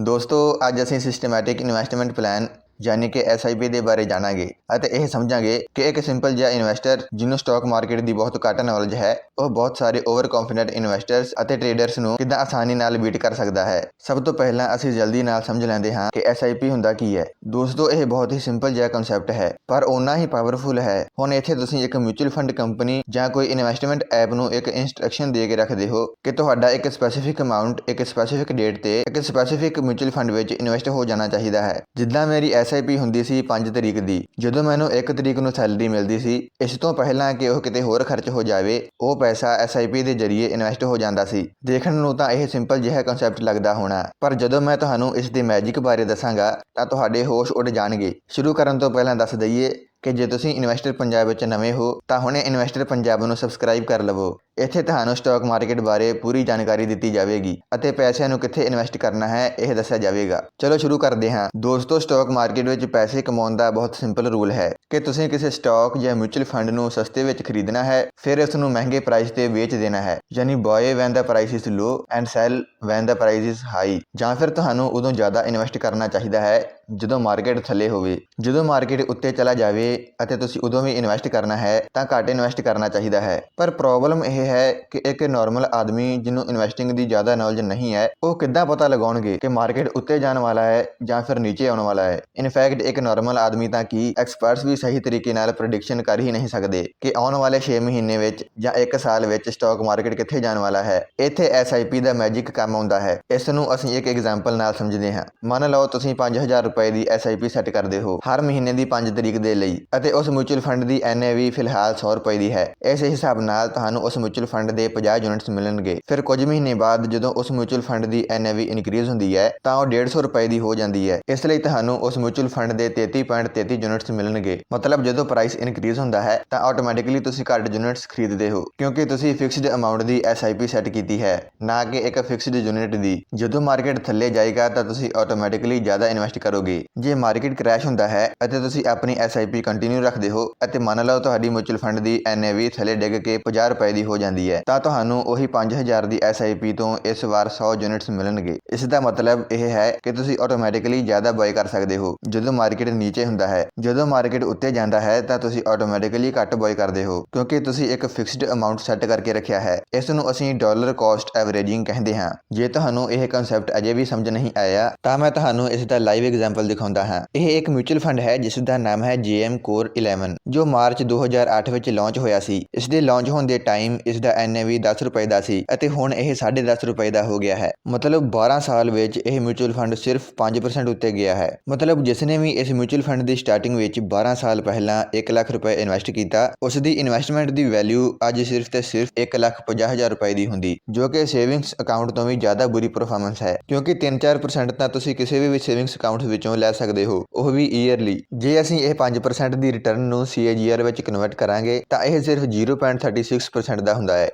ਦੋਸਤੋ ਅੱਜ ਅਸੀਂ ਸਿਸਟਮੈਟਿਕ ਇਨਵੈਸਟਮੈਂਟ ਪਲਾਨ ਯਾਨੀ ਕਿ SIP ਦੇ ਬਾਰੇ ਜਾਣਾਂਗੇ ਅਤੇ ਇਹ ਸਮਝਾਂਗੇ ਕਿ ਇੱਕ ਸਿੰਪਲ ਜਿਹਾ ਇਨਵੈਸਟਰ ਜਿਹਨੂੰ ਸਟਾਕ ਮਾਰਕੀਟ ਦੀ ਬਹੁਤ ਘੱਟ ਨੌਲੇਜ ਹੈ, ਉਹ ਬਹੁਤ ਸਾਰੇ ਓਵਰ ਕੌਨਫੀਡੈਂਟ ਇਨਵੈਸਟਰਸ ਅਤੇ ਟ੍ਰੇਡਰਸ ਨੂੰ ਕਿੱਦਾਂ ਆਸਾਨੀ ਨਾਲ ਬੀਟ ਕਰ ਸਕਦਾ ਹੈ। ਸਭ ਤੋਂ ਪਹਿਲਾਂ ਅਸੀਂ ਜਲਦੀ ਨਾਲ ਸਮਝ ਲੈਂਦੇ ਹਾਂ ਕਿ SIP ਹੁੰਦਾ ਕੀ ਹੈ। ਦੋਸਤੋ, ਇਹ ਬਹੁਤ ਹੀ ਸਿੰਪਲ ਜਿਹਾ ਕਨਸੈਪਟ ਹੈ, ਪਰ ਓਨਾ ਹੀ ਪਾਵਰਫੁਲ ਹੈ। ਹੁਣ ਇੱਥੇ ਤੁਸੀਂ ਇੱਕ ਮਿਊਚੁਅਲ ਫੰਡ ਕੰਪਨੀ ਜਾਂ ਕੋਈ ਇਨਵੈਸਟਮੈਂਟ ਐਪ ਨੂੰ ਇੱਕ ਇਨਸਟਰਕਸ਼ਨ ਦੇ ਕੇ ਰੱਖਦੇ ਹੋ ਕਿ ਤੁਹਾਡਾ ਇੱਕ ਸਪੈਸੀਫਿਕ ਅਮਾਉਂਟ ਇੱਕ ਸਪੈਸੀਫਿਕ ਡੇਟ ਤੇ ਇੱਕ ਸਪੈਸੀਫਿਕ ਮਿਊਚੁਅਲ ਫੰਡ ਵਿੱਚ ਇਨਵੈਸਟ ਹੋ ਜਾਣਾ ਚਾਹੀਦਾ ਹੈ। ਜਿੱਦਾਂ ਮੇਰੀ ਐਸ SIP ਹੁੰਦੀ ਸੀ 5 ਤਰੀਕ ਦੀ। ਜਦੋਂ ਮੈਨੂੰ 1 ਤਰੀਕ ਨੂੰ ਸੈਲਰੀ ਮਿਲਦੀ ਸੀ, ਇਸ ਤੋਂ ਪਹਿਲਾਂ ਕਿ ਉਹ ਕਿਤੇ ਹੋਰ ਖਰਚ ਹੋ ਜਾਵੇ, ਉਹ ਪੈਸਾ SIP ਦੇ ਜ਼ਰੀਏ ਇਨਵੈਸਟ ਹੋ ਜਾਂਦਾ ਸੀ। ਦੇਖਣ ਨੂੰ ਤਾਂ ਇਹ ਸਿੰਪਲ ਜਿਹਾ ਕਨਸੈਪਟ ਲੱਗਦਾ ਹੋਣਾ। ਪਰ ਜਦੋਂ ਮੈਂ ਤੁਹਾਨੂੰ ਇਸ ਦੇ ਮੈਜਿਕ ਬਾਰੇ ਦੱਸਾਂਗਾ, ਤਾਂ ਤੁਹਾਡੇ ਹੋਸ਼ ਉੱਡ ਜਾਣਗੇ। ਸ਼ੁਰੂ ਕਰਨ ਤੋਂ ਪਹਿਲਾਂ ਦੱਸ ਦਈਏ ਕਿ ਜੇ ਤੁਸੀਂ ਇਨਵੈਸਟਰ ਪੰਜਾਬ ਵਿੱਚ ਨਵੇਂ ਹੋ, ਤਾਂ ਹੁਣੇ ਇਨਵੈਸਟਰ ਪੰਜਾਬ ਨੂੰ ਸਬਸਕ੍ਰਾਈਬ ਕਰ ਲਵੋ। ਇੱਥੇ ਤੁਹਾਨੂੰ ਸਟਾਕ ਮਾਰਕੀਟ ਬਾਰੇ ਪੂਰੀ ਜਾਣਕਾਰੀ ਦਿੱਤੀ ਜਾਵੇਗੀ ਅਤੇ ਪੈਸਿਆਂ ਨੂੰ ਕਿੱਥੇ ਇਨਵੈਸਟ ਕਰਨਾ ਹੈ, ਇਹ ਦੱਸਿਆ ਜਾਵੇਗਾ। ਚਲੋ ਸ਼ੁਰੂ ਕਰਦੇ ਹਾਂ। ਦੋਸਤੋ ਸਟਾਕ ਮਾਰਕੀਟ ਵਿੱਚ ਪੈਸੇ ਕਮਾਉਣ ਦਾ ਬਹੁਤ ਸਿੰਪਲ ਰੂਲ ਹੈ ਕਿ ਤੁਸੀਂ ਕਿਸੇ ਸਟਾਕ ਜਾਂ ਮਿਊਚੁਅਲ ਫੰਡ ਨੂੰ ਸਸਤੇ ਵਿੱਚ ਖਰੀਦਣਾ ਹੈ, ਫਿਰ ਇਸ ਨੂੰ ਮਹਿੰਗੇ ਪ੍ਰਾਈਸ ਤੇ ਵੇਚ ਦੇਣਾ ਹੈ, ਯਾਨੀ buy when the price is low and sell when the price is high ਜਾਂ ਫਿਰ ਤੁਹਾਨੂੰ ਉਦੋਂ ਜ਼ਿਆਦਾ ਇਨਵੈਸਟ ਕਰਨਾ ਚਾਹੀਦਾ ਹੈ ਜਦੋਂ ਮਾਰਕੀਟ ਥੱਲੇ ਹੋਵੇ। ਜਦੋਂ ਮਾਰਕੀਟ ਉੱਤੇ ਚਲਾ ਜਾਵੇ ਅਤੇ ਤੁਸੀਂ ਉਦੋਂ ਵੀ ਇਨਵੈਸਟ ਕਰਨਾ ਹੈ, ਤਾਂ ਘੱਟ ਇਨਵੈਸਟ ਕਰਨਾ ਚਾਹੀਦਾ ਹੈ। ਪਰ ਪ੍ਰੋਬਲਮ ਇਹ ਹੈ ਕਿ ਇੱਕ ਨਾਰਮਲ ਆਦਮੀ ਜਿਹਨੂੰ ਇਨਵੈਸਟਿੰਗ ਦੀ ਜ਼ਿਆਦਾ ਨੌਲੇਜ ਨਹੀਂ ਹੈ, ਉਹ ਕਿੱਦਾਂ ਪਤਾ ਲਗਾਉਣਗੇ ਕਿ ਮਾਰਕੀਟ ਉੱਤੇ ਜਾਣ ਵਾਲਾ ਹੈ ਜਾਂ ਫਿਰ ਨੀਚੇ ਆਉਣ ਵਾਲਾ ਹੈ? ਇਨਫੈਕਟ ਇੱਕ ਨਾਰਮਲ ਆਦਮੀ ਤਾਂ ਕੀ ਐਕਸਪਰਟਸ ਵੀ ਸਹੀ ਤਰੀਕੇ ਨਾਲ ਪ੍ਰੈਡਿਕਸ਼ਨ ਕਰ ਹੀ ਨਹੀਂ ਸਕਦੇ ਕਿ ਆਉਣ ਵਾਲੇ 6 ਮਹੀਨੇ ਵਿੱਚ ਜਾਂ 1 ਸਾਲ ਵਿੱਚ ਸਟਾਕ ਮਾਰਕੀਟ ਕਿੱਥੇ ਜਾਣ ਵਾਲਾ ਹੈ। ਇੱਥੇ SIP ਦਾ ਮੈਜਿਕ ਕੰਮ ਆਉਂਦਾ ਹੈ। ਇਸ ਨੂੰ ਅਸੀਂ ਇੱਕ ਐਗਜ਼ਾਮਪਲ ਨਾਲ ਸਮਝਦੇ ਹਾਂ। ਮੰਨ ਲਓ ਤੁਸੀਂ 5000 ਰੁਪਏ ਦੀ SIP ਸੈੱਟ ਕਰਦੇ ਹੋ ਹਰ ਮਹੀਨੇ ਦੀ 5 ਤਰੀਕ ਦੇ ਲਈ ਅਤੇ ਉਸ ਮਿਊਚੁਅਲ ਫੰਡ ਦੀ NAV ਫਿਲਹਾਲ 100 ਰੁਪਏ ਦੀ ਹੈ। ਇਸ ਹਿਸਾਬ ਨਾਲ ਤੁਹਾਨੂੰ ਉਸ ਮਿਊਚੁਅਲ ਫੰਡ ਦੇ 50 ਯੂਨਿਟਸ ਮਿਲਣਗੇ। ਫਿਰ ਕੁਝ ਮਹੀਨੇ ਬਾਅਦ ਜਦੋਂ ਉਸ ਮਿਊਚੁਅਲ ਫੰਡ ਦੀ NAV ਇਨਕਰੀਜ਼ ਹੁੰਦੀ ਹੈ, ਤਾਂ ਉਹ 150 ਰੁਪਏ ਦੀ ਹੋ ਜਾਂਦੀ ਹੈ। ਇਸ ਲਈ ਤੁਹਾਨੂੰ ਉਸ ਮਿਊਚੁਅਲ ਫੰਡ ਦੇ 33.33 ਯੂਨਿਟਸ ਮਿਲਣਗੇ। ਮਤਲਬ ਜਦੋਂ ਪ੍ਰਾਈਸ ਇਨਕਰੀਜ਼ ਹੁੰਦਾ ਹੈ, ਤਾਂ ਆਟੋਮੈਟਿਕਲੀ ਤੁਸੀਂ ਘੱਟ ਯੂਨਿਟਸ ਖਰੀਦਦੇ ਹੋ, ਕਿਉਂਕਿ ਤੁਸੀਂ ਫਿਕਸਡ ਅਮਾਉਂਟ ਦੀ SIP ਸੈੱਟ ਕੀਤੀ ਹੈ, ਨਾ ਕਿ ਇੱਕ ਫਿਕਸਡ ਯੂਨਿਟ ਦੀ। ਜਦੋਂ ਮਾਰਕੀਟ ਥੱਲੇ ਜਾਏਗਾ, ਤਾਂ ਤੁਸੀਂ ਆਟੋਮੈਟਿਕਲੀ ਜ਼ਿਆਦਾ ਇਨਵੈਸਟ ਕਰੋਗੇ। ਜੇ ਮਾਰਕੀਟ ਕ੍ਰੈਸ਼ ਹੁੰਦਾ ਹੈ, ਅਤੇ ਤੁਸੀਂ ਆਪਣੀ SIP ਕੰਟੀਨਿਊ ਰੱਖਦੇ ਹੋ, ਅਤੇ ਮੰਨ ਲਓ ਤੁਹਾਡੀ ਮਿਊਚੁਅਲ ਫੰਡ ਦੀ NAV ਥੱਲੇ ਡਿੱਗ ਕੇ 50 ਰੁਪਏ ਦੀ ਹੋ ਜਾਂਦੀ ਹੈ, ਤਾਂ ਤੁਹਾਨੂੰ ਉਹੀ 5000 ਦੀ SIP ਤੋਂ ਇਸ ਵਾਰ 100 ਯੂਨਿਟਸ ਮਿਲਣਗੇ। ਇਸ ਦਾ ਮਤਲਬ ਇਹ ਹੈ ਕਿ ਤੁਸੀਂ ਆਟੋਮੈਟਿਕਲੀ ਜ਼ਿਆਦਾ ਬਾਈ ਕਰ ਸਕਦੇ ਹੋ। ਜਦੋਂ ਮਾਰਕੀਟ ਨੀਚੇ ਹੁੰਦਾ ਹੈ, ਜਦੋਂ ਮਾਰਕੀਟ ਉੱਤੇ ਜਾਂਦਾ ਹੈ, ਤਾਂ ਤੁਸੀਂ ਆਟੋਮੈਟਿਕਲੀ ਘੱਟ ਬਾਈ ਕਰਦੇ ਹੋ, ਕਿਉਂਕਿ ਤੁਸੀਂ ਇੱਕ ਫਿਕਸਡ ਅਮਾਉਂਟ ਸੈੱਟ ਕਰਕੇ ਰੱਖਿਆ ਹੈ। ਇਸ ਨੂੰ ਅਸੀਂ ਡਾਲਰ ਕਾਸਟ ਐਵਰੇਜਿੰਗ ਕਹਿੰਦੇ ਹਾਂ। ਜੇ ਤੁਹਾਨੂੰ ਇਹ ਕਨਸੈਪਟ ਅਜੇ ਵੀ ਸਮਝ ਨਹੀਂ ਆਇਆ, ਤਾਂ ਮੈਂ ਤੁਹਾਨੂੰ ਇਸ ਦਾ ਲਾਈਵ ਐਗਜ਼ਾਮਪਲ ਦਿਖਾਉਂਦਾ ਹਾਂ। ਇਹ ਇੱਕ ਮਿਊਚੁਅਲ ਫੰਡ ਹੈ, ਜਿਸ ਦਾ ਨਾਮ ਹੈ JM Core 11 ਜੋ ਮਾਰਚ 2008 ਵਿੱਚ ਲਾਂਚ ਹੋਇਆ ਸੀ। ਇਸ ਦੇ ਲਾਂਚ ਹੋਣ ਦੇ ਟਾਈਮ ਇਸ ਦਾ NAV 10 ਰੁਪਏ ਦਾ ਸੀ ਅਤੇ ਹੁਣ ਇਹ 10.5 ਰੁਪਏ ਦਾ ਹੋ ਗਿਆ ਹੈ। ਮਤਲਬ 12 ਸਾਲ ਵਿੱਚ ਇਹ ਮਿਊਚੁਅਲ ਫੰਡ ਸਿਰਫ 5% ਉੱਤੇ ਗਿਆ ਹੈ। ਮਤਲਬ ਜਿਸ ਨੇ ਵੀ ਇਸ ਮਿਊਚੁਅਲ ਫੰਡ ਦੀ ਸਟਾਰਟਿੰਗ ਵਿੱਚ 12 ਸਾਲ ਪਹਿਲਾਂ 1 ਲੱਖ ਰੁਪਏ ਇਨਵੈਸਟ ਕੀਤਾ ਉਸ ਦੀ ਇਨਵੈਸਟਮੈਂਟ ਦੀ ਵੈਲਿਊ ਅੱਜ ਸਿਰਫ ਤੇ ਸਿਰਫ 1 ਲੱਖ 50 ਹਜ਼ਾਰ ਰੁਪਏ ਦੀ ਹੁੰਦੀ, ਜੋ ਕਿ ਸੇਵਿੰਗਸ ਅਕਾਊਂਟ ਤੋਂ ਵੀ ਜ਼ਿਆਦਾ ਬੁਰੀ ਪਰਫਾਰਮੈਂਸ ਹੈ। ਕਿਉਂਕਿ 3-4% ਤਾਂ ਤੁਸੀਂ ਕਿਸੇ ਵੀ ਸੇਵਿੰਗਸ ਅਕਾਊਂਟ ਵਿੱਚੋਂ ਲੈ ਸਕਦੇ ਹੋ, ਉਹ ਵੀ ਈਅਰਲੀ ਜੇ ਅਸੀਂ ਇਹ 5% ਦੀ ਰਿਟਰਨ ਨੂੰ CAGR ਵਿੱਚ ਕਨਵਰਟ ਕਰਾਂਗੇ, ਤਾਂ ਇਹ ਸਿਰਫ 0.36% ਦਾ ਹੁੰਦਾ ਹੈ।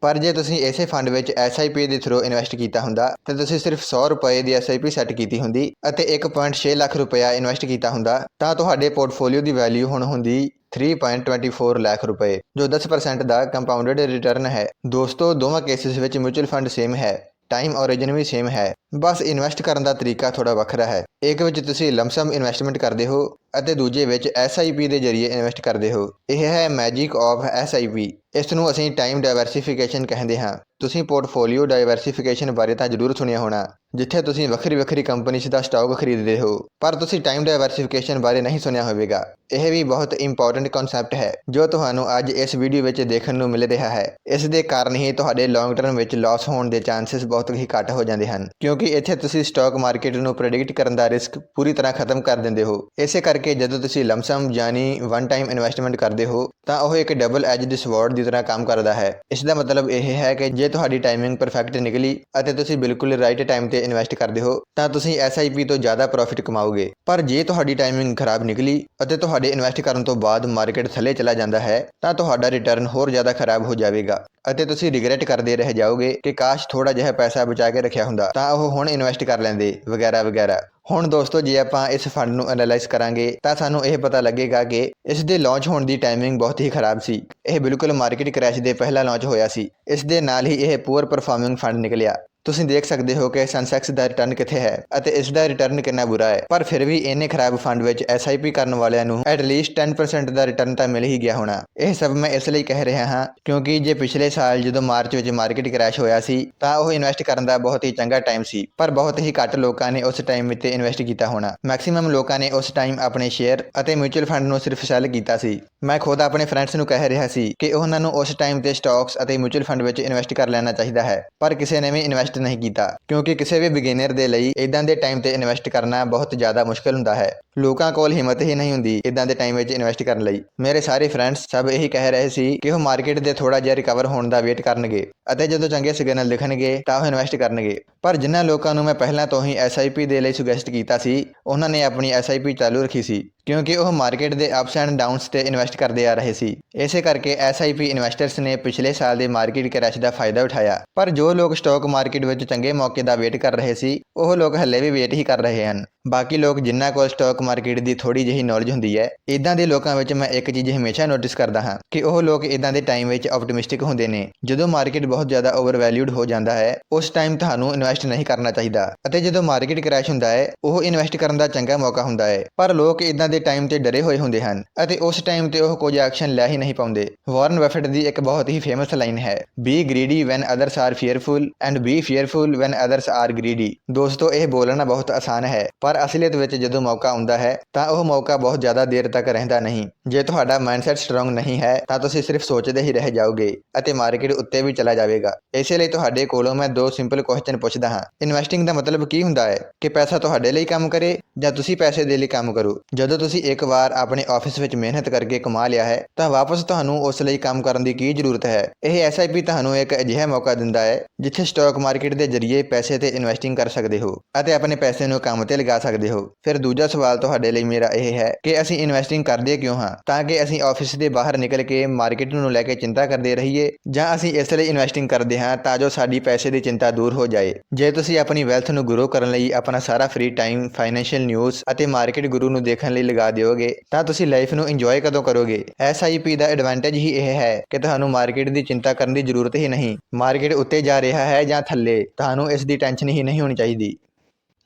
ਪਰ ਜੇ ਤੁਸੀਂ ਇਸੇ ਫੰਡ ਵਿੱਚ SIP ਦੇ ਥਰੂ ਇਨਵੈਸਟ ਕੀਤਾ ਹੁੰਦਾ, ਤਾਂ ਤੁਸੀਂ ਸਿਰਫ 100 ਰੁਪਏ ਦੀ SIP ਸੈੱਟ ਕੀਤੀ ਹੁੰਦੀ ਅਤੇ 1.6 ਲੱਖ ਰੁਪਇਆ ਇਨਵੈਸਟ ਕੀਤਾ ਹੁੰਦਾ, ਤਾਂ ਤੁਹਾਡੇ ਪੋਰਟਫੋਲੀਓ ਦੀ ਵੈਲਿਊ ਹੁਣ ਹੁੰਦੀ 3.24 ਲੱਖ ਰੁਪਏ, ਜੋ 10% ਦਾ ਕੰਪਾਊਂਡਡ ਰਿਟਰਨ ਹੈ। ਦੋਸਤੋ, ਦੋਵਾਂ ਕੇਸਿਸ ਵਿੱਚ ਮਿਊਚੁਅਲ ਫੰਡ ਸੇਮ ਹੈ ਟਾਈਮ origin ਵੀ ਸੇਮ ਹੈ। ਬਸ ਇਨਵੈਸਟ ਕਰਨ ਦਾ ਤਰੀਕਾ ਥੋੜਾ ਵੱਖਰਾ ਹੈ। ਇੱਕ ਵਿੱਚ ਤੁਸੀਂ ਲਮਸਮ ਇਨਵੈਸਟਮੈਂਟ ਕਰਦੇ ਹੋ ਅਤੇ ਦੂਜੇ ਵਿੱਚ SIP ਦੇ ਜ਼ਰੀਏ ਇਨਵੈਸਟ ਕਰਦੇ ਹੋ। ਇਹ ਹੈ ਮੈਜਿਕ ਆਫ SIP ਇਸ ਨੂੰ ਅਸੀਂ ਟਾਈਮ ਡਾਇਵਰਸੀਫਿਕੇਸ਼ਨ ਕਹਿੰਦੇ ਹਾਂ। ਤੁਸੀਂ ਪੋਰਟਫੋਲੀਓ ਡਾਇਵਰਸੀਫਿਕੇਸ਼ਨ ਬਾਰੇ ਤਾਂ ਜ਼ਰੂਰ ਸੁਣਿਆ ਹੋਣਾ। ਜਿੱਥੇ ਤੁਸੀਂ ਵੱਖਰੀ ਵੱਖਰੀ ਕੰਪਨੀਜ਼ ਦਾ ਸਟਾਕ ਖਰੀਦਦੇ ਹੋ, ਪਰ ਤੁਸੀਂ ਟਾਈਮ ਡਾਈਵਰਸਿਫਿਕੇਸ਼ਨ ਬਾਰੇ ਨਹੀਂ ਸੁਣਿਆ ਹੋਵੇਗਾ। ਇਹ ਵੀ ਬਹੁਤ ਇੰਪੋਰਟੈਂਟ ਕਨਸੈਪਟ ਹੈ, ਜੋ ਤੁਹਾਨੂੰ ਅੱਜ ਇਸ ਵੀਡੀਓ ਵਿੱਚ ਦੇਖਣ ਨੂੰ ਮਿਲ ਰਿਹਾ ਹੈ। ਇਸ ਦੇ ਕਾਰਨ ਹੀ ਤੁਹਾਡੇ ਲੌਂਗ ਟਰਮ ਵਿੱਚ ਲਾਸ ਹੋਣ ਦੇ ਚਾਂਸਸ ਬਹੁਤ ਹੀ ਘੱਟ ਹੋ ਜਾਂਦੇ ਹਨ, ਕਿਉਂਕਿ ਇੱਥੇ ਤੁਸੀਂ ਸਟਾਕ ਮਾਰਕੀਟ ਨੂੰ ਪ੍ਰੈਡਿਕਟ ਕਰਨ ਦਾ ਰਿਸਕ ਪੂਰੀ ਤਰ੍ਹਾਂ ਖਤਮ ਕਰ ਦਿੰਦੇ ਹੋ। ਇਸੇ ਕਰਕੇ ਜਦੋਂ ਤੁਸੀਂ ਲਮਸਮ ਯਾਨੀ ਵਨ ਟਾਈਮ ਇਨਵੈਸਟਮੈਂਟ ਕਰਦੇ ਹੋ, ਤਾਂ ਉਹ ਇੱਕ ਡਬਲ ਐਜਡ ਸਵਰਡ ਦੀ ਤਰ੍ਹਾਂ ਕੰਮ ਕਰਦਾ ਹੈ। ਇਸ ਦਾ ਮਤਲਬ ਇਹ ਹੈ ਕਿ ਜੇ ਤੁਹਾਡੀ ਟਾਈਮਿੰਗ ਪਰਫੈਕਟ ਨਿਕਲੀ ਅਤੇ ਤੁਸੀਂ ਬਿਲਕੁਲ ਰਾਈਟ ਟਾਈਮ ਤੇ ਇਨਵੈਸਟ ਕਰਦੇ ਹੋ, ਤਾਂ ਤੁਸੀਂ SIP ਤੋਂ ਜ਼ਿਆਦਾ ਪ੍ਰੋਫਿਟ ਕਮਾਓਗੇ। ਪਰ ਜੇ ਤੁਹਾਡੀ ਟਾਈਮਿੰਗ ਖਰਾਬ ਨਿਕਲੀ ਅਤੇ ਤੁਹਾਡੇ ਇਨਵੈਸਟ ਕਰਨ ਤੋਂ ਬਾਅਦ ਮਾਰਕੀਟ ਥੱਲੇ ਚਲਾ ਜਾਂਦਾ ਹੈ, ਤਾਂ ਤੁਹਾਡਾ ਰਿਟਰਨ ਹੋਰ ਜ਼ਿਆਦਾ ਖਰਾਬ ਹੋ ਜਾਵੇਗਾ। ਅਤੇ ਤੁਸੀਂ ਰਿਗਰੈਟ ਕਰਦੇ ਰਹਿ ਜਾਓਗੇ ਕਿ ਕਾਸ਼ ਥੋੜਾ ਜਿਹਾ ਪੈਸਾ ਬਚਾ ਕੇ ਰੱਖਿਆ ਹੁੰਦਾ, ਤਾਂ ਉਹ ਹੁਣ ਇਨਵੈਸਟ ਕਰ ਲੈਂਦੇ, ਵਗੈਰਾ ਵਗੈਰਾ। ਹੁਣ ਦੋਸਤੋ, ਜੇ ਆਪਾਂ ਇਸ ਫੰਡ ਨੂੰ ਐਨਾਲਾਈਜ਼ ਕਰਾਂਗੇ, ਤਾਂ ਸਾਨੂੰ ਇਹ ਪਤਾ ਲੱਗੇਗਾ ਕਿ ਇਸ ਦੇ ਲਾਂਚ ਹੋਣ ਦੀ ਟਾਈਮਿੰਗ ਬਹੁਤ ਹੀ ਖਰਾਬ ਸੀ। ਇਹ ਬਿਲਕੁਲ ਮਾਰਕੀਟ ਕ੍ਰੈਸ਼ ਦੇ ਪਹਿਲਾਂ ਲਾਂਚ ਹੋਇਆ ਸੀ। ਇਸ ਦੇ ਨਾਲ ਹੀ ਇਹ ਪੂਅਰ ਪਰਫਾਰਮਿੰਗ ਫੰਡ ਨਿਕਲਿਆ। ਤੁਸੀਂ ਦੇਖ ਸਕਦੇ ਹੋ ਕਿ ਸੈਂਸੈਕਸ ਦਾ ਰਿਟਰਨ ਕਿੱਥੇ ਹੈ ਅਤੇ ਇਸ ਦਾ ਰਿਟਰਨ ਕਿੰਨਾ ਬੁਰਾ ਹੈ। ਪਰ ਫਿਰ ਵੀ ਇੰਨੇ ਖਰਾਬ ਫੰਡ ਵਿੱਚ ਐਸਆਈਪੀ ਕਰਨ ਵਾਲਿਆਂ ਨੂੰ ਐਟਲੀਸਟ 10% ਦਾ ਰਿਟਰਨ ਤਾਂ ਮਿਲ ਹੀ ਗਿਆ ਹੋਣਾ। ਇਹ ਸਭ ਮੈਂ ਇਸ ਲਈ ਕਹਿ ਰਿਹਾ ਹਾਂ ਕਿਉਂਕਿ ਜੇ ਪਿਛਲੇ ਸਾਲ ਜਦੋਂ ਮਾਰਚ ਵਿੱਚ ਮਾਰਕੀਟ ਕ੍ਰੈਸ਼ ਹੋਇਆ ਸੀ, ਤਾਂ ਉਹ ਇਨਵੈਸਟ ਕਰਨ ਦਾ ਬਹੁਤ ਹੀ ਚੰਗਾ ਟਾਈਮ ਸੀ। ਪਰ ਬਹੁਤ ਹੀ ਘੱਟ ਲੋਕਾਂ ਨੇ ਉਸ ਟਾਈਮ ਵਿੱਚ ਇਨਵੈਸਟ ਕੀਤਾ ਹੋਣਾ। ਮੈਕਸਿਮਮ ਲੋਕਾਂ ਨੇ ਉਸ ਟਾਈਮ ਆਪਣੇ ਸ਼ੇਅਰ ਅਤੇ ਮਿਊਚੁਅਲ ਫੰਡ ਨੂੰ ਸਿਰਫ ਸੈਲ ਕੀਤਾ ਸੀ। ਮੈਂ ਖੁਦ ਆਪਣੇ ਫਰੈਂਡਸ ਨੂੰ ਕਹਿ ਰਿਹਾ ਸੀ ਕਿ ਉਹਨਾਂ ਨੂੰ ਉਸ ਟਾਈਮ ਤੇ ਸਟਾਕਸ ਅਤੇ ਮਿਊਚੁਅਲ ਫੰਡ ਵਿੱਚ ਇਨਵੈਸਟ ਕਰ ਲੈਣਾ ਚਾਹੀਦਾ ਹੈ। ਪਰ ਕਿਸੇ ਨੇ ਵੀ ਇਨਵੈਸਟ ਨਹੀਂ ਕੀਤਾ, ਕਿਉਂਕਿ ਕਿਸੇ ਵੀ ਬਿਗਿਨਰ ਦੇ ਲਈ ਇਦਾਂ ਦੇ ਟਾਈਮ ਤੇ ਇਨਵੈਸਟ ਕਰਨਾ ਬਹੁਤ ਜ਼ਿਆਦਾ ਮੁਸ਼ਕਲ ਹੁੰਦਾ ਹੈ। ਲੋਕਾਂ ਕੋਲ ਹਿੰਮਤ ਹੀ ਨਹੀਂ ਹੁੰਦੀ ਇਦਾਂ ਦੇ ਟਾਈਮ ਵਿੱਚ ਇਨਵੈਸਟ ਕਰਨ ਲਈ। ਮੇਰੇ ਸਾਰੇ ਫਰੈਂਡਸ ਸਭ ਇਹੀ ਕਹਿ ਰਹੇ ਸੀ ਕਿ ਉਹ ਮਾਰਕੀਟ ਦੇ ਥੋੜਾ ਜਿਹਾ ਰਿਕਵਰ ਹੋਣ ਦਾ ਵੇਟ ਕਰਨਗੇ ਅਤੇ ਜਦੋਂ ਚੰਗੇ ਸਿਗਨਲ ਦਿਖਣਗੇ ਤਾਂ ਉਹ ਇਨਵੈਸਟ ਕਰਨਗੇ। ਪਰ ਜਿਨ੍ਹਾਂ ਲੋਕਾਂ ਨੂੰ ਮੈਂ ਪਹਿਲਾਂ ਤੋਂ ਹੀ SIP ਦੇ ਲਈ ਸੁਜੈਸਟ ਕੀਤਾ ਸੀ, ਉਹਨਾਂ ਨੇ ਆਪਣੀ SIP ਚਾਲੂ ਰੱਖੀ ਸੀ, ਕਿਉਂਕਿ ਉਹ ਮਾਰਕੀਟ ਦੇ ਅਪਸ ਐਂਡ ਡਾਊਨਸ ਤੇ ਇਨਵੈਸਟ ਕਰਦੇ ਆ ਰਹੇ ਸੀ। ਇਸੇ ਕਰਕੇ SIP ਇਨਵੈਸਟਰਸ ਨੇ ਪਿਛਲੇ ਸਾਲ ਦੇ ਮਾਰਕੀਟ ਕ੍ਰੈਸ਼ ਦਾ ਫਾਇਦਾ ਉਠਾਇਆ। ਪਰ ਜੋ ਲੋਕ ਸਟਾਕ ਮਾਰਕੀਟ ਵਿੱਚ ਚੰਗੇ ਮੌਕੇ ਦਾ ਵੇਟ ਕਰ ਰਹੇ ਸੀ, ਉਹ ਲੋਕ ਹੱਲੇ ਵੀ ਵੇਟ ਹੀ ਕਰ ਰਹੇ ਹਨ। ਬਾਕੀ ਲੋਕ ਜਿਨ੍ਹਾਂ ਕੋਲ ਸਟਾਕ ਮਾਰਕੀਟ ਦੀ ਥੋੜੀ ਜਿਹੀ ਨੌਲੇਜ ਹੁੰਦੀ ਹੈ ਇਦਾਂ ਦੇ ਲੋਕਾਂ ਵਿੱਚ ਮੈਂ ਇੱਕ ਚੀਜ਼ ਹਮੇਸ਼ਾ ਨੋਟਿਸ ਕਰਦਾ ਹਾਂ ਕਿ ਉਹ ਲੋਕ ਇਦਾਂ ਦੇ ਟਾਈਮ ਵਿੱਚ ਆਪਟਿਮਿਸਟਿਕ ਹੁੰਦੇ ਨੇ। ਜਦੋਂ ਮਾਰਕੀਟ ਬਹੁਤ ਜ਼ਿਆਦਾ ਓਵਰਵੈਲਿਊਡ ਹੋ ਜਾਂਦਾ ਹੈ, ਉਸ ਟਾਈਮ ਤੁਹਾਨੂੰ ਇਨਵੈਸਟ ਨਹੀਂ ਕਰਨਾ ਚਾਹੀਦਾ ਅਤੇ ਜਦੋਂ ਮਾਰਕੀਟ ਕ੍ਰੈਸ਼ ਹੁੰਦਾ ਹੈ, ਉਹ ਇਨਵੈਸਟ ਕਰਨ ਦਾ ਚੰਗਾ ਮੌਕਾ ਹੁੰਦਾ ਹੈ। ਪਰ ਲੋਕ ਇਦਾਂ ਦੇ ਟਾਈਮ ਤੇ ਡਰੇ ਹੋਏ ਹੁੰਦੇ ਹਨ ਅਤੇ ਉਸ ਟਾਈਮ ਤੇ ਉਹ ਕੋਈ ਐਕਸ਼ਨ ਲੈ ਹੀ ਨਹੀਂ ਪਾਉਂਦੇ। ਵਾਰਨ ਬਫਟ ਦੀ ਇੱਕ ਬਹੁਤ ਹੀ ਫੇਮਸ ਲਾਈਨ ਹੈ be greedy when others are fearful and be fearful when others are greedy ਦੋਸਤੋ, ਇਹ ਬੋਲਣਾ ਬਹੁਤ ਆਸਾਨ ਹੈ, ਪਰ ਅਸਲੀਅਤ ਵਿੱਚ ਜਦੋਂ ਮੌਕਾ ਆਉਂਦਾ ਹੈ, ਤਾਂ ਉਹ ਮੌਕਾ ਬਹੁਤ ਜ਼ਿਆਦਾ ਦੇਰ ਤੱਕ ਰਹਿੰਦਾ ਨਹੀਂ। ਜੇ ਤੁਹਾਡਾ ਮਾਈਂਡਸੈਟ ਸਟਰੋਂਗ ਨਹੀਂ ਹੈ, ਤਾਂ ਤੁਸੀਂ ਸਿਰਫ ਸੋਚਦੇ ਹੀ ਰਹਿ ਜਾਓਗੇ ਅਤੇ ਮਾਰਕੀਟ ਉੱਤੇ ਵੀ ਚਲਾ ਜਾਵੇਗਾ। ਇਸੇ ਲਈ ਤੁਹਾਡੇ ਕੋਲੋਂ ਮੈਂ ਦੋ ਸਿੰਪਲ ਕੁਐਸਚਨ ਪੁੱਛਦਾ ਹਾਂ। ਇਨਵੈਸਟਿੰਗ ਦਾ ਮਤਲਬ ਕੀ ਹੁੰਦਾ ਹੈ? ਕਿ ਪੈਸਾ ਤੁਹਾਡੇ ਲਈ ਕੰਮ ਕਰੇ ਜਾਂ ਤੁਸੀਂ ਪੈਸੇ ਦੇ ਲਈ ਕੰਮ ਕਰੋ? ਜਦੋਂ ਤੁਸੀਂ ਇੱਕ ਵਾਰ ਆਪਣੇ ਆਫਿਸ ਵਿੱਚ ਮਿਹਨਤ ਕਰਕੇ ਕਮਾ ਲਿਆ ਹੈ, ਤਾਂ ਵਾਪਸ ਤੁਹਾਨੂੰ ਉਸ ਲਈ ਕੰਮ ਕਰਨ ਦੀ ਕੀ ਜ਼ਰੂਰਤ ਹੈ? ਇਹ ਐਸਆਈਪੀ ਤੁਹਾਨੂੰ ਇੱਕ ਅਜਿਹਾ ਮੌਕਾ ਦਿੰਦਾ ਹੈ, ਜਿੱਥੇ ਸਟਾਕ ਮਾਰਕੀਟ ਮਾਰਕੀਟ ਦੇ ਜ਼ਰੀਏ ਪੈਸੇ ਤੇ ਇਨਵੈਸਟਿੰਗ ਕਰ ਸਕਦੇ ਹੋ ਅਤੇ ਆਪਣੇ ਪੈਸੇ ਨੂੰ ਕੰਮ ਤੇ ਲਗਾ ਸਕਦੇ ਹੋ। ਫਿਰ ਦੂਜਾ ਸਵਾਲ ਤੁਹਾਡੇ ਲਈ ਮੇਰਾ ਇਹ ਹੈ ਕਿ ਅਸੀਂ ਇਨਵੈਸਟਿੰਗ ਕਰਦੇ ਕਿਉਂ ਹਾਂ? ਤਾਂ ਕਿ ਅਸੀਂ ਆਫਿਸ ਦੇ ਬਾਹਰ ਨਿਕਲ ਕੇ ਮਾਰਕੀਟ ਨੂੰ ਲੈ ਕੇ ਚਿੰਤਾ ਕਰਦੇ ਰਹੀਏ ਜਾਂ ਅਸੀਂ ਇਸ ਲਈ ਇਨਵੈਸਟਿੰਗ ਕਰਦੇ ਹਾਂ ਤਾਂ ਜੋ ਸਾਡੀ ਪੈਸੇ ਦੀ ਚਿੰਤਾ ਦੂਰ ਹੋ ਜਾਏ। ਜੇ ਤੁਸੀਂ ਆਪਣੀ ਵੈਲਥ ਨੂੰ ਗਰੋ ਕਰਨ ਲਈ ਆਪਣਾ ਸਾਰਾ ਫ੍ਰੀ ਟਾਈਮ ਫਾਈਨੈਂਸ਼ੀਅਲ ਨਿਊਜ਼ ਅਤੇ ਮਾਰਕੀਟ ਗੁਰੂ ਨੂੰ ਦੇਖਣ ਲਈ ਲਗਾ ਦਿਓਗੇ, ਤਾਂ ਤੁਸੀਂ ਲਾਈਫ ਨੂੰ ਇੰਜੋਏ ਕਦੋਂ ਕਰੋਗੇ? SIP ਦਾ ਐਡਵਾਂਟੇਜ ਹੀ ਇਹ ਹੈ ਕਿ ਤੁਹਾਨੂੰ ਮਾਰਕੀਟ ਦੀ ਚਿੰਤਾ ਕਰਨ ਦੀ ਜ਼ਰੂਰਤ ਹੀ ਨਹੀਂ। ਮਾਰਕੀਟ ਉੱਤੇ ਜਾ ਰਿਹਾ ਹੈ ਜਾਂ ਥੱਲੇ ਤੁਹਾਨੂੰ ਇਸ ਦੀ ਟੈਨਸ਼ਨ ਹੀ ਨਹੀਂ ਹੋਣੀ ਚਾਹੀਦੀ।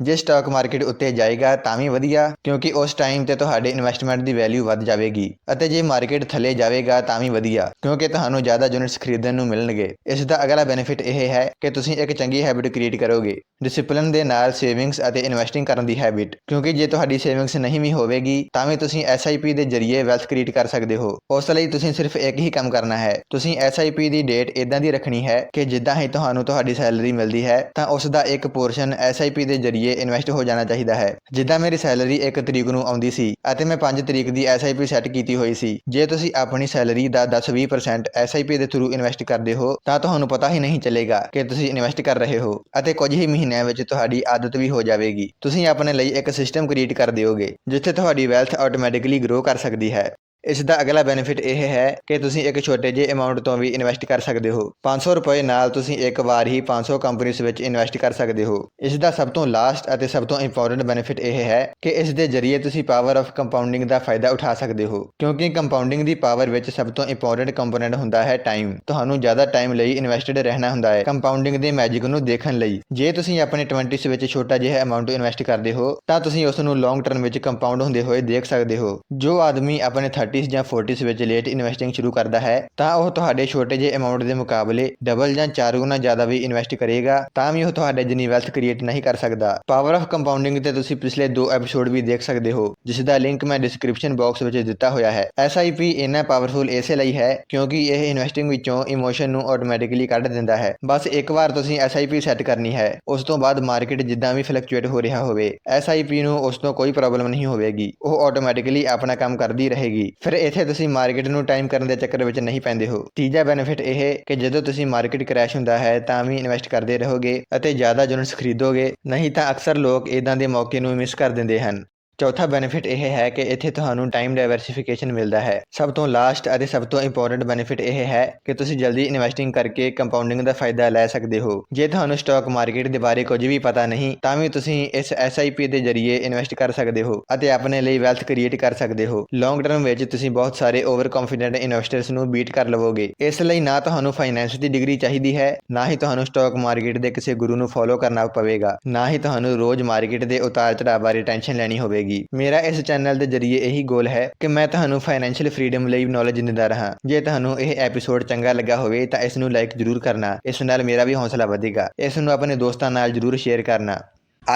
ਜੇ ਸਟਾਕ ਮਾਰਕੀਟ ਉੱਤੇ ਜਾਏਗਾ ਤਾਂ ਵੀ ਵਧੀਆ, ਕਿਉਂਕਿ ਉਸ ਟਾਈਮ ਤੇ ਤੁਹਾਡੇ ਇਨਵੈਸਟਮੈਂਟ ਦੀ ਵੈਲਿਊ ਵੱਧ ਜਾਵੇਗੀ ਅਤੇ ਜੇ ਮਾਰਕੀਟ ਥੱਲੇ ਜਾਵੇਗਾ ਤਾਂ ਵੀ ਵਧੀਆ, ਕਿਉਂਕਿ ਤੁਹਾਨੂੰ ਜ਼ਿਆਦਾ ਯੂਨਿਟਸ ਖਰੀਦਣ ਨੂੰ ਮਿਲਣਗੇ। ਇਸ ਦਾ ਅਗਲਾ ਬੈਨੀਫਿਟ ਇਹ ਹੈ ਕਿ ਤੁਸੀਂ ਇੱਕ ਚੰਗੀ ਹੈਬਿਟ ਕ੍ਰੀਏਟ ਕਰੋਗੇ। ਡਿਸਪਲਿਨ ਦੇ ਨਾਲ ਸੇਵਿੰਗਸ ਅਤੇ ਇਨਵੈਸਟਿੰਗ ਕਰਨ ਦੀ ਹੈਬਿਟ ਕਿਉਂਕਿ ਜੇ ਤੁਹਾਡੀ ਸੇਵਿੰਗਸ ਨਹੀਂ ਵੀ ਹੋਵੇਗੀ, ਤਾਂ ਵੀ ਤੁਸੀਂ SIP ਦੇ ਜ਼ਰੀਏ ਵੈਲਥ ਕ੍ਰੀਏਟ ਕਰ ਸਕਦੇ ਹੋ। ਉਸ ਲਈ ਤੁਸੀਂ ਸਿਰਫ ਇੱਕ ਹੀ ਕੰਮ ਕਰਨਾ ਹੈ। ਤੁਸੀਂ SIP ਦੀ ਡੇਟ ਇਦਾਂ ਦੀ ਰੱਖਣੀ ਹੈ ਕਿ ਜਿੱਦਾਂ ਹੀ ਤੁਹਾਨੂੰ ਤੁਹਾਡੀ ਸੈਲਰੀ ਮਿਲਦੀ ਹੈ, ਤਾਂ ਉਸ ਦਾ ਇੱਕ ਪੋਰਸ਼ਨ SIP ਦੇ ਜ਼ਰੀਏ ਇਨਵੈਸਟ ਹੋ ਜਾਣਾ ਚਾਹੀਦਾ ਹੈ। ਜਿੱਦਾਂ ਮੇਰੀ ਸੈਲਰੀ 1 ਤਰੀਕ ਨੂੰ ਆਉਂਦੀ ਸੀ ਅਤੇ ਮੈਂ 5 ਤਰੀਕ ਦੀ SIP ਸੈੱਟ ਕੀਤੀ ਹੋਈ ਸੀ, ਜੇ ਤੁਸੀਂ ਆਪਣੀ ਸੈਲਰੀ ਦਾ 10-20% SIP ਦੇ ਥਰੂ ਇਨਵੈਸਟ ਕਰਦੇ ਹੋ, ਤਾਂ ਤੁਹਾਨੂੰ ਪਤਾ ਹੀ ਨਹੀਂ ਚੱਲੇਗਾ ਕਿ ਤੁਸੀਂ ਇਨਵੈਸਟ ਕਰ ਰਹੇ ਹੋ ਅਤੇ ਕੁਝ ਹੀ ਮਹੀਨਿਆਂ ਵਿੱਚ ਤੁਹਾਡੀ ਆਦਤ ਵੀ ਹੋ ਜਾਵੇਗੀ। ਤੁਸੀਂ ਆਪਣੇ ਲਈ ਇੱਕ ਸਿਸਟਮ ਕ੍ਰੀਏਟ ਕਰ ਦਿਓਗੇ, ਜਿੱਥੇ ਤੁਹਾਡੀ ਵੈਲਥ ਆਟੋਮੈਟਿਕਲੀ ਗਰੋ ਕਰ ਸਕਦੀ ਹੈ। ਇਸ ਦਾ ਅਗਲਾ ਬੈਨੀਫਿਟ ਇਹ ਹੈ ਕਿ ਤੁਸੀਂ ਇੱਕ ਛੋਟੇ ਜਿਹੇ ਅਮਾਉਂਟ ਤੋਂ ਵੀ ਇਨਵੈਸਟ ਕਰ ਸਕਦੇ ਹੋ। 500 ਰੁਪਏ ਨਾਲ ਤੁਸੀਂ ਇੱਕ ਵਾਰ ਹੀ 500 ਕੰਪਨੀਆਂ ਵਿੱਚ ਇਨਵੈਸਟ ਕਰ ਸਕਦੇ ਹੋ। ਇਸ ਦਾ ਸਭ ਤੋਂ ਲਾਸਟ ਅਤੇ ਸਭ ਤੋਂ ਇੰਪੋਰਟੈਂਟ ਬੈਨੀਫਿਟ ਇਹ ਹੈ ਕਿ ਇਸ ਦੇ ਜ਼ਰੀਏ ਤੁਸੀਂ ਪਾਵਰ ਆਫ ਕੰਪਾਊਂਡਿੰਗ ਦਾ ਫਾਇਦਾ ਉਠਾ ਸਕਦੇ ਹੋ। ਕਿਉਂਕਿ ਕੰਪਾਊਂਡਿੰਗ ਦੀ ਪਾਵਰ ਵਿੱਚ ਸਭ ਤੋਂ ਇੰਪੋਰਟੈਂਟ ਕੰਪੋਨੈਂਟ ਹੁੰਦਾ ਹੈ ਟਾਈਮ ਤੁਹਾਨੂੰ ਜ਼ਿਆਦਾ ਟਾਈਮ ਲਈ ਇਨਵੈਸਟਡ ਰਹਿਣਾ ਹੁੰਦਾ ਹੈ। ਕੰਪਾਊਂਡਿੰਗ ਦੇ ਮੈਜਿਕ ਨੂੰ ਦੇਖਣ ਲਈ ਜੇ ਤੁਸੀਂ ਆਪਣੇ 20s ਵਿੱਚ ਛੋਟਾ ਜਿਹਾ ਅਮਾਉਂਟ ਇਨਵੈਸਟ ਕਰਦੇ ਹੋ, ਤਾਂ ਤੁਸੀਂ ਉਸ ਨੂੰ ਲੌਂਗ ਟਰਮ ਵਿੱਚ ਕੰਪਾਊਂਡ ਹੁੰਦੇ ਹੋਏ ਦੇਖ ਸਕਦੇ ਹੋ। ਜੋ ਆਦਮੀ ਆਪਣੇ 30s ਜਾਂ 40s ਵਿੱਚ ਲੇਟ ਇਨਵੈਸਟਿੰਗ ਸ਼ੁਰੂ ਕਰਦਾ ਹੈ, ਤਾਂ ਉਹ ਤੁਹਾਡੇ ਛੋਟੇ ਜਿਹੇ ਅਮਾਉਂਟ ਦੇ ਮੁਕਾਬਲੇ ਡਬਲ ਜਾਂ ਚਾਰ ਗੁਣਾ ਜ਼ਿਆਦਾ ਵੀ ਇਨਵੈਸਟ ਕਰੇਗਾ, ਤਾਂ ਵੀ ਉਹ ਤੁਹਾਡੇ ਜਿੰਨੀ ਵੈਲਥ ਕ੍ਰੀਏਟ ਨਹੀਂ ਕਰ ਸਕਦਾ। ਪਾਵਰ ਆਫ ਕੰਪਾਊਂਡਿੰਗ ਤੇ ਤੁਸੀਂ ਪਿਛਲੇ ਦੋ ਐਪੀਸੋਡ ਵੀ ਦੇਖ ਸਕਦੇ ਹੋ ਜਿਸ ਦਾ ਲਿੰਕ ਮੈਂ ਡਿਸਕ੍ਰਿਪਸ਼ਨ ਬਾਕਸ ਵਿੱਚ ਦਿੱਤਾ ਹੋਇਆ ਹੈ। SIP ਇੰਨਾ ਪਾਵਰਫੁਲ ਇਸੇ ਲਈ ਹੈ, ਕਿਉਂਕਿ ਇਹ ਇਨਵੈਸਟਿੰਗ ਵਿੱਚੋਂ ਇਮੋਸ਼ਨ ਨੂੰ ਆਟੋਮੈਟਿਕਲੀ ਕੱਢ ਦਿੰਦਾ ਹੈ। ਬਸ ਇੱਕ ਵਾਰ ਤੁਸੀਂ SIP ਸੈੱਟ ਕਰਨੀ ਹੈ, ਉਸ ਤੋਂ ਬਾਅਦ ਮਾਰਕੀਟ ਜਿੱਦਾਂ ਵੀ ਫਲਕਚੁਏਟ ਹੋ ਰਿਹਾ ਹੋਵੇ SIP ਨੂੰ ਉਸ ਤੋਂ ਕੋਈ ਪ੍ਰੋਬਲਮ ਨਹੀਂ ਹੋਵੇਗੀ, ਉਹ ਆਟੋਮੈਟਿਕਲੀ ਆਪਣਾ ਕੰਮ ਕਰਦੀ ਰਹੇਗੀ। ਫਿਰ ਇੱਥੇ ਤੁਸੀਂ ਮਾਰਕੀਟ ਨੂੰ ਟਾਈਮ ਕਰਨ ਦੇ ਚੱਕਰ ਵਿੱਚ ਨਹੀਂ ਪੈਂਦੇ ਹੋ। ਤੀਜਾ ਬੈਨੀਫਿਟ ਇਹ ਕਿ ਜਦੋਂ ਤੁਸੀਂ ਮਾਰਕੀਟ ਕ੍ਰੈਸ਼ ਹੁੰਦਾ ਹੈ, ਤਾਂ ਵੀ ਇਨਵੈਸਟ ਕਰਦੇ ਰਹੋਗੇ ਅਤੇ ਜ਼ਿਆਦਾ ਯੂਨਿਟਸ ਖਰੀਦੋਗੇ। ਨਹੀਂ ਤਾਂ ਅਕਸਰ ਲੋਕ ਇਦਾਂ ਦੇ ਮੌਕੇ ਨੂੰ ਮਿਸ ਕਰ ਦਿੰਦੇ ਹਨ। ਚੌਥਾ ਬੈਨੀਫਿਟ ਇਹ ਹੈ ਕਿ ਇੱਥੇ ਤੁਹਾਨੂੰ ਟਾਈਮ ਡਾਈਵਰਸਿਫਿਕੇਸ਼ਨ ਮਿਲਦਾ ਹੈ। ਸਭ ਤੋਂ ਲਾਸਟ ਅਤੇ ਸਭ ਤੋਂ ਇੰਪੋਰਟੈਂਟ ਬੈਨੀਫਿਟ ਇਹ ਹੈ ਕਿ ਤੁਸੀਂ ਜਲਦੀ ਇਨਵੈਸਟਿੰਗ ਕਰਕੇ ਕੰਪਾਊਂਡਿੰਗ ਦਾ ਫਾਇਦਾ ਲੈ ਸਕਦੇ ਹੋ। ਜੇ ਤੁਹਾਨੂੰ ਸਟਾਕ ਮਾਰਕੀਟ ਦੇ ਬਾਰੇ ਕੁਝ ਵੀ ਪਤਾ ਨਹੀਂ, ਤਾਂ ਵੀ ਤੁਸੀਂ ਇਸ SIP ਦੇ ਜ਼ਰੀਏ ਇਨਵੈਸਟ ਕਰ ਸਕਦੇ ਹੋ ਅਤੇ ਆਪਣੇ ਲਈ ਵੈਲਥ ਕ੍ਰੀਏਟ ਕਰ ਸਕਦੇ ਹੋ। ਲੌਂਗ ਟਰਮ ਵਿੱਚ ਤੁਸੀਂ ਬਹੁਤ ਸਾਰੇ ਓਵਰ ਕੌਨਫੀਡੈਂਟ ਇਨਵੈਸਟਰਸ ਨੂੰ ਬੀਟ ਕਰ ਲਵੋਗੇ। ਇਸ ਲਈ ਨਾ ਤੁਹਾਨੂੰ ਫਾਈਨੈਂਸ ਦੀ ਡਿਗਰੀ ਚਾਹੀਦੀ ਹੈ, ਨਾ ਹੀ ਤੁਹਾਨੂੰ ਸਟਾਕ ਮਾਰਕੀਟ ਦੇ ਕਿਸੇ ਗੁਰੂ ਨੂੰ ਫੋਲੋ ਕਰਨਾ ਪਵੇਗਾ। ਨਾ ਹੀ ਤੁਹਾਨੂੰ ਰੋਜ਼ ਮਾਰਕੀਟ ਦੇ ਉਤਾਰ ਚੜਾਅ ਬਾਰੇ ਟੈਨਸ਼ਨ ਲੈਣੀ ਹੋਵੇਗੀ। ਹੋਵੇਗੀ ਮੇਰਾ ਇਸ ਚੈਨਲ ਦੇ ਜ਼ਰੀਏ ਇਹੀ ਗੋਲ ਹੈ ਕਿ ਮੈਂ ਤੁਹਾਨੂੰ ਫਾਈਨੈਂਸ਼ੀਅਲ ਫਰੀडम ਲਈ ਨੌਲੇਜ ਦਿੰਦਾ ਰਹਾ। ਜੇ ਤੁਹਾਨੂੰ ਇਹ ਐਪੀਸੋਡ ਚੰਗਾ ਲੱਗਾ ਹੋਵੇ ਤਾਂ ਇਸ ਨੂੰ ਲਾਈਕ ਜ਼ਰੂਰ ਕਰਨਾ। ਇਸ ਨਾਲ ਮੇਰਾ ਵੀ ਹੌਸਲਾ ਵਧੇਗਾ। ਇਸ ਨੂੰ ਆਪਣੇ ਦੋਸਤਾਂ ਨਾਲ ਜ਼ਰੂਰ ਸ਼ੇਅਰ ਕਰਨਾ।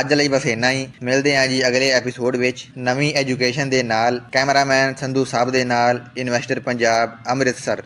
ਅੱਜ ਲਈ ਬਸ ਇੰਨਾ ਹੀ। ਮਿਲਦੇ ਹਾਂ ਜੀ ਅਗਲੇ ਐਪੀਸੋਡ ਵਿੱਚ ਨਵੀਂ ਐਜੂਕੇਸ਼ਨ ਦੇ ਨਾਲ ਕੈਮਰਾਮੈਨ ਸੰਧੂ ਸਾਹਿਬ ਦੇ ਨਾਲ ਇਨਵੈਸਟਰ ਪੰਜਾਬ, ਅੰਮ੍ਰਿਤਸਰ।